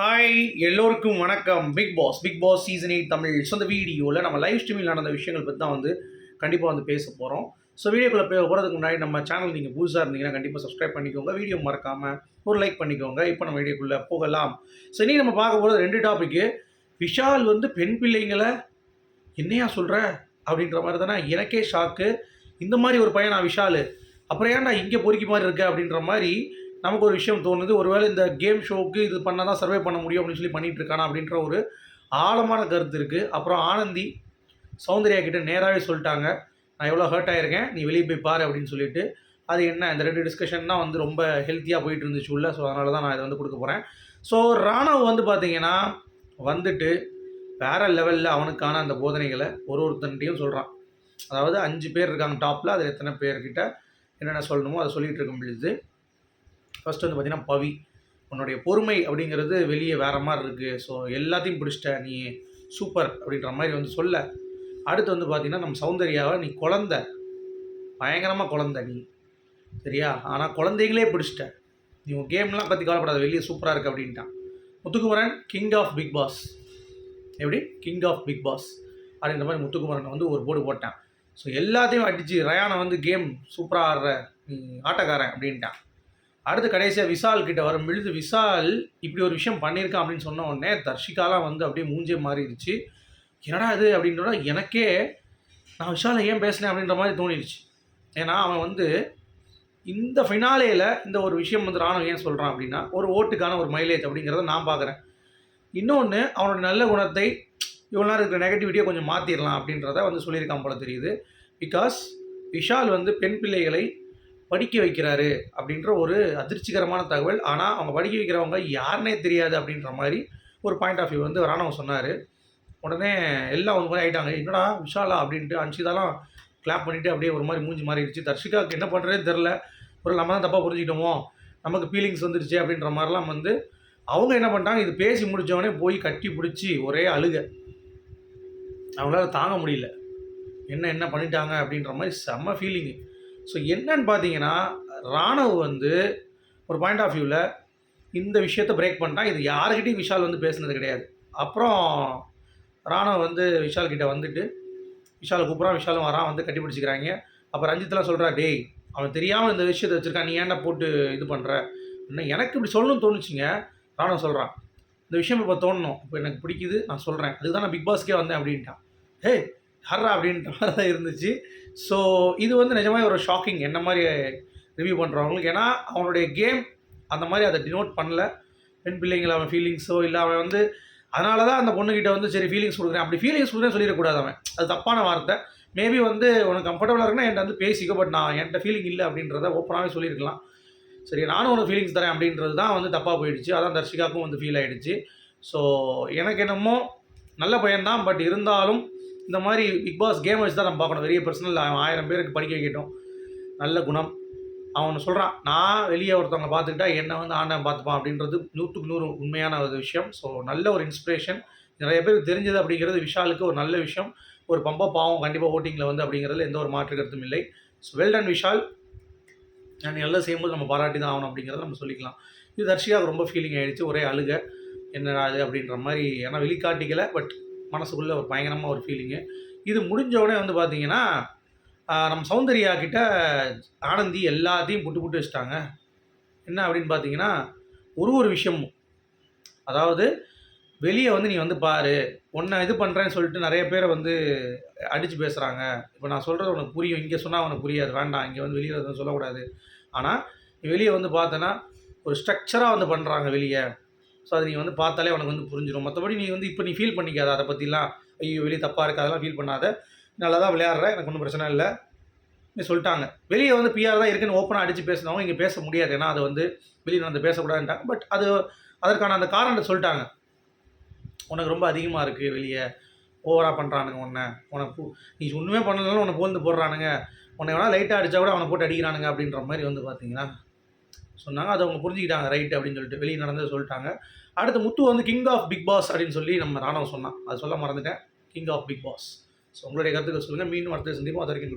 Hi எல்லோருக்கும் வணக்கம். Bigg Boss Bigg Boss season eight Tamil. So அந்த வீடியோவில் நம்ம லைவ் ஸ்ட்ரீமில் நடந்த விஷயங்கள் பற்றி தான் வந்து கண்டிப்பாக வந்து பேச போகிறோம் ஸோ வீடியோக்குள்ளே போய் போகிறதுக்கு முன்னாடி நம்ம சேனல் நீங்கள் புதுசாக இருந்தீங்கன்னா கண்டிப்பாக சப்ஸ்கிரைப் பண்ணிக்கோங்க. வீடியோ மறக்காமல் ஒரு லைக் பண்ணிக்கோங்க. இப்போ நம்ம வீடியோக்குள்ளே போகலாம். ஸோ இனி நம்ம பார்க்க போகிறது ரெண்டு டாப்பிக்கு விஷால் வந்து பெண் பிள்ளைங்களை என்னையா சொல்கிற அப்படின்ற மாதிரி தானே? எனக்கே ஷாக்கு இந்த மாதிரி ஒரு பையனா விஷால்? அப்புறம் ஏன்டா இங்கே பொறுக்கி மாதிரி இருக்க? அப்படின்ற மாதிரி நமக்கு ஒரு விஷயம் தோணுது. ஒருவேளை இந்த கேம் ஷோவுக்கு இது பண்ணால் தான் சர்வே பண்ண முடியும் அப்படின்னு சொல்லி பண்ணிகிட்டு இருக்கானா அப்படின்ற ஒரு ஆழமான கருத்து இருக்குது அப்புறம் ஆனந்தி சௌந்தர்யா கிட்ட நேராகவே சொல்லிட்டாங்க. நான் எவ்வளோ ஹர்ட் ஆகிருக்கேன் நீ வெளியே போய் பாரு அப்படின்னு சொல்லிட்டு. அது என்ன? இந்த ரெண்டு டிஸ்கஷன் தான் வந்து ரொம்ப ஹெல்த்தியாக போயிட்டு இருந்துச்சு உள்ள. ஸோ அதனால தான் நான் இதை வந்து கொடுக்க போகிறேன் ஸோ ராணவ் வந்து பார்த்தீங்கன்னா வந்துட்டு வேற லெவலில் அவனுக்கான அந்த போதனைகளை ஒரு ஒருத்தன்ட்டையும் சொல்கிறான் அதாவது அஞ்சு பேர் இருக்காங்க டாப்பில் அதில் எத்தனை பேர்கிட்ட என்னென்ன சொல்லணுமோ அதை சொல்லிகிட்டு இருக்க முடியுது. ஃபஸ்ட்டு வந்து பார்த்தீங்கன்னா பவி. உன்னுடைய பொறுமை அப்படிங்கிறது வெளியே வேறு மாதிரி இருக்குது ஸோ எல்லாத்தையும் பிடிச்சிட்ட நீ சூப்பர் அப்படின்ற மாதிரி வந்து சொல்ல. அடுத்து வந்து பார்த்தீங்கன்னா நம்ம சௌந்தர்யாவை நீ குழந்த. பயங்கரமாக குழந்த நீ. சரியா? ஆனால் குழந்தைங்களே பிடிச்சிட்ட. நீ உன் கேம்லாம் பற்றி கவலைப்படாத வெளியே சூப்பராக இருக்குது அப்படின்ட்டான். Muthukumaran king of Bigg Boss எப்படி? கிங் ஆஃப் பிக் பாஸ் அப்படின்ற மாதிரி முத்துக்குமரன் வந்து ஒரு போர்டு போட்டான். ஸோ எல்லாத்தையும் அடித்து ரயானை வந்து கேம் சூப்பராக ஆடுற நீ ஆட்டக்காரன் அப்படின்ட்டான். அடுத்து கடைசியாக விஷால் கிட்ட வரும் பொழுது விஷால் இப்படி ஒரு விஷயம் பண்ணியிருக்கான் அப்படின்னு சொன்ன உடனே தர்ஷிகாலாம் வந்து அப்படியே மூஞ்சே மாறிடுச்சு. என்னடா இது அப்படின்றத எனக்கே நான் விஷாலை ஏன் பேசினேன் அப்படின்ற மாதிரி தோணிடுச்சு. ஏன்னா அவன் வந்து இந்த ஃபினாலேயில் இந்த ஒரு விஷயம் வந்து ராணுவ ஏன் சொல்கிறான் அப்படின்னா ஒரு ஓட்டுக்கான ஒரு மைலேஜ் அப்படிங்கிறத நான் பார்க்குறேன். இன்னொன்று அவனோட நல்ல குணத்தை இவ்வளோ நேரம் இருக்கிற நெகட்டிவிட்டியை கொஞ்சம் மாற்றிடலாம் அப்படின்றத வந்து சொல்லியிருக்கான் போல தெரியுது. பிகாஸ் விஷால் வந்து பெண் பிள்ளைகளை படிக்க வைக்கிறாரு அப்படின்ற ஒரு அதிர்ச்சிகரமான தகவல். ஆனால் அவங்க படிக்க வைக்கிறவங்க யாருனே தெரியாது அப்படின்ற மாதிரி ஒரு பாயிண்ட் ஆஃப் வியூ வந்து ராணவ் சொன்னார். உடனே எல்லாம் ஒரு மாதிரி ஆகிட்டாங்க என்னடா விஷாலா அப்படின்ட்டு அன்ஷிதாலாம் கிளாப் பண்ணிவிட்டு அப்படியே ஒரு மாதிரி மூஞ்சி மாறிடுச்சு. தர்ஷிகாவுக்கு என்ன பண்ணுறதே தெரில ஒரு நம்ம தான் தப்பாக புரிஞ்சுக்கிட்டோமோ? நமக்கு ஃபீலிங்ஸ் வந்துருச்சு அப்படின்ற மாதிரிலாம் வந்து அவங்க என்ன பண்ணிட்டாங்க? இது பேசி முடித்தவொடனே போய் கட்டி பிடிச்சி ஒரே அழுக. அவங்களால தாங்க முடியல. என்ன என்ன பண்ணிட்டாங்க அப்படின்ற மாதிரி செம்ம ஃபீலிங்கு ஸோ என்னன்னு பார்த்தீங்கன்னா ராணுவ வந்து ஒரு பாயிண்ட் ஆஃப் வியூவில் இந்த விஷயத்தை பிரேக் பண்ணிட்டான். இது யாருக்கிட்டையும் விஷால் வந்து பேசுனது கிடையாது. அப்புறம் ராணுவ வந்து விஷால் கிட்டே வந்துட்டு விஷால் கூப்பிட்றான் விஷாலும் வரான் வந்து கட்டி பிடிச்சிக்கிறாங்க. அப்போ ரஞ்சித்லாம் சொல்கிறா டேய் அவன் தெரியாமல் இந்த விஷயத்தை வச்சுருக்கான். நீ ஏன்டா போட்டு இது பண்ணுற இன்னும் எனக்கு இப்படி சொல்லணும்னு தோணுச்சுங்க. ராணுவம் சொல்கிறான் இந்த விஷயம் இப்போ தோணணும். இப்போ எனக்கு பிடிக்குது நான் சொல்கிறேன் அதுக்கு தான் நான் பிக் பாஸ்க்கே வந்தேன் அப்படின்ட்டான். ஹே ஹர்ரா அப்படின்ற மாதிரி தான் இருந்துச்சு. ஸோ இது வந்து நிஜமாக ஒரு ஷாக்கிங் என்ன மாதிரி ரிவ்யூ பண்ணுறவங்களுக்கு ஏன்னா அவனுடைய கேம் அந்த மாதிரி அதை டினோட் பண்ணல. பெண் பிள்ளைங்களை அவன் ஃபீலிங்ஸோ இல்லை அவன் வந்து அதனால தான் அந்த பொண்ணுக்கிட்ட வந்து சரி ஃபீலிங்ஸ் கொடுக்குறேன். அப்படி ஃபீலிங்ஸ் கொடுக்குறேன் சொல்லிடக்கூடாது அவன். அது தப்பான வார்த்தை. மேபி வந்து உனக்கு கம்ஃபர்டபுளாக இருக்குன்னா என்கிட்ட வந்து பேசிக்க பட் நான் என்கிட்ட ஃபீலிங் இல்லை அப்படின்றத ஓப்பனாகவே சொல்லியிருக்கலாம். சரி நானும் உனக்கு ஃபீலிங்ஸ் தரேன் அப்படின்றது தான் வந்து தப்பாக போயிடுச்சு. அதான் தர்ஷிகாவுக்கும் வந்து ஃபீல் ஆகிடுச்சு ஸோ எனக்கு என்னமோ நல்ல பையன்தான் பட் இருந்தாலும் இந்த மாதிரி பிக் பாஸ் கேம் வச்சு தான் நம்ம பார்க்கணும். பெரிய பர்சனல் அவன் ஆயிரம் பேருக்கு படிக்க வைக்கட்டும். நல்ல குணம். அவன் சொல்கிறான் நான் வெளியே ஒருத்தவங்க பார்த்துக்கிட்டா என்னை வந்து ஆண்டவன் பார்த்துப்பான். அப்படின்றது நூற்றுக்கு நூறு உண்மையான ஒரு விஷயம். ஸோ நல்ல ஒரு இன்ஸ்பிரேஷன் நிறைய பேருக்கு தெரிஞ்சது அப்படிங்கிறது விஷாலுக்கு ஒரு நல்ல விஷயம். ஒரு பம்ப பாவம் கண்டிப்பாக ஓட்டிங்கில் வந்து அப்படிங்கிறதுல எந்த ஒரு மாற்று கருத்தும் இல்லை. So well done Vishal. நான் எல்லாம் செய்யும்போது நம்ம பாராட்டி தான் ஆகணும் அப்படிங்கிறத நம்ம சொல்லிக்கலாம். இது தர்ஷிகாவுக்கு ரொம்ப ஃபீலிங் ஆகிடுச்சு ஒரே அழுக. என்னடா அது அப்படின்ற மாதிரி. ஏன்னா வெளிக்காட்டிக்கலை. பட் மனசுக்குள்ளே ஒரு பயங்கரமாக ஒரு ஃபீலிங்கு இது முடிஞ்ச உடனே வந்து பார்த்தீங்கன்னா நம்ம சௌந்தர்யா கிட்ட ஆனந்தி எல்லாத்தையும் புட்டு புட்டு வச்சுட்டாங்க. என்ன அப்படின்னு பார்த்தீங்கன்னா ஒரு ஒரு விஷயமும். அதாவது வெளியே வந்து நீ வந்து பாரு உன்னை இது பண்ணுறேன்னு சொல்லிட்டு நிறைய பேரை வந்து அடித்து பேசுகிறாங்க இப்போ நான் சொல்கிறது உனக்கு புரியும். இங்கே சொன்னால் உனக்கு புரியாது. வேண்டாம். இங்கே வந்து வெளியே எதுவும் சொல்லக்கூடாது. ஆனால் நீ வெளியே வந்து பார்த்தனா ஒரு ஸ்ட்ரக்சராக வந்து பண்ணுறாங்க வெளியே. ஸோ அதை நீ வந்து பார்த்தாலே உனக்கு வந்து புரிஞ்சிடும் மற்றபடி நீ வந்து இப்போ நீ ஃபீல் பண்ணிக்காத. அதை பற்றிலாம் ஐயோ வெளியே தப்பாக இருக்குது அதெல்லாம் ஃபீல் பண்ணாத. நல்லா தான் விளையாடுற. எனக்கு ஒன்றும் பிரச்சனை இல்லை. நீ சொல்லிட்டாங்க. வெளியே வந்து பிஆர் தான் இருக்குன்னு ஓப்பனாக அடித்து பேசினவங்க இங்கே பேச முடியாது. ஏன்னா அது வந்து வெளியே வந்து பேசக்கூடாதுன்ட்டாங்க. பட் அது அதற்கான அந்த காரணத்தை சொல்லிட்டாங்க. உனக்கு ரொம்ப அதிகமாக இருக்குது வெளியே. ஓவராக பண்ணுறானுங்க உன்னை. உனக்கு நீ ஒன்றுமே பண்ணலனாலும் உன்னை போந்து போடுறானுங்க. உன்னை வேணால் லைட்டாக அடித்தா கூட அவனை போட்டு அடிக்கிறானுங்க அப்படின்ற மாதிரி வந்து பார்த்தீங்கன்னா சொன்னாங்க. அதை அவங்க புரிஞ்சுக்கிட்டாங்க. ரைட் அப்படின்னு சொல்லிட்டு வெளியே நடந்தது சொல்லிட்டாங்க. அடுத்து முத்து வந்து கிங் ஆஃப் பிக் பாஸ் அப்படின்னு சொல்லி நம்ம ராணுவம் சொன்னான். அது சொல்ல மறந்துட்டேன். King of Bigg Boss so உங்களுடைய கருத்துக்கள் சொல்லுங்கள் மீண்டும் அடுத்த சந்திப்போம். அது வரைக்கும்